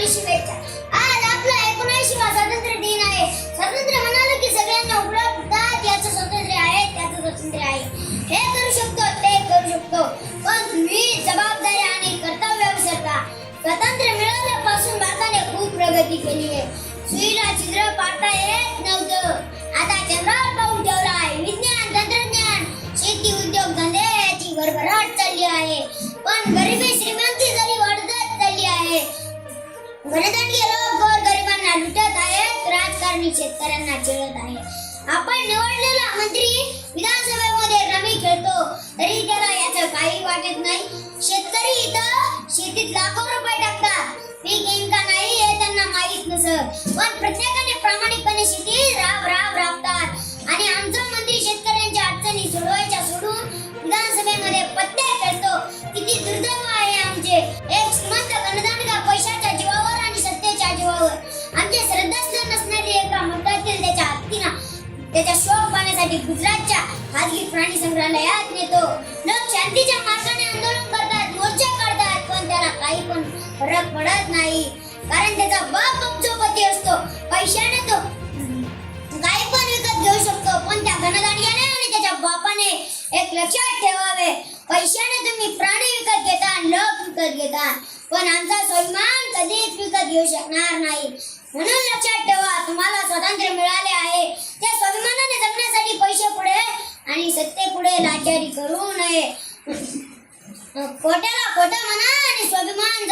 एकोणीसशे शुभेच्छा आज आपला स्वातंत्र्य दिन आहे. स्वातंत्र्य म्हणाल की सगळ्यांना उपलब्ध स्वातंत्र्य आहे स्वातंत्र्य आहे. हे करू शकतो ते करू शकतो. पण जबाबदारी आणि कर्तव्य विसरता. स्वातंत्र्य मिळाल्यापासून भारताने खूप प्रगती केली आहे. सुईला चित्र पाहता येत नव्हतं. आता चंद्रावर पाहून ठेवला आहे. विज्ञान तंत्रज्ञान शेती उद्योग धंदे याची भरभराट चालली आहे. पण गरिबी घनदांडी लोक गोर गरिबांना लुटत आहेत राजकारणी शेतकऱ्यांना चिळत आहे. आपण निवडलेला मंत्री विधानसभेमध्ये रमी खेळतो तरी त्याला याचं काही वाटत नाही. शेतकरी इथं शेतीत लाखो रुपये टाकतात. पीक येईल का नाही हे त्यांना माहीत नसत. पण प्रत्येकाने प्रामाणिकपणे शेती राब राब राबतात. आणि आमचा मंत्री शेतकऱ्यांच्या अडचणी सोडवायच्या सोडून विधानसभेमध्ये पत्ते गुजरातच्या प्राणी संग्रहालयात नेतो. लोक शांतीच्या मार्गाने आंदोलन करतात मोर्चा काढतात पण त्याला काही पण फरक पडत नाही. कारण त्याचा बाप अब्जोपती असतो. पैशाने तो काही पण विकत घेऊ शकतो पण त्या घनदांड्याने आणि त्याच्या बापाने एक लक्षात ठेवावे. पैशाने तुम्ही प्राणी विकत घेता लोक विकत घेता. पण आमचा स्वाभिमान कधीच विकत घेऊ शकणार नाही. म्हणून लक्षात ठेवा तुम्हाला स्वातंत्र्य मिळाले आहे. त्या स्वाभिमान आश्चर्य करू नये. कोट्याला कोटा म्हणा आणि स्वाभिमान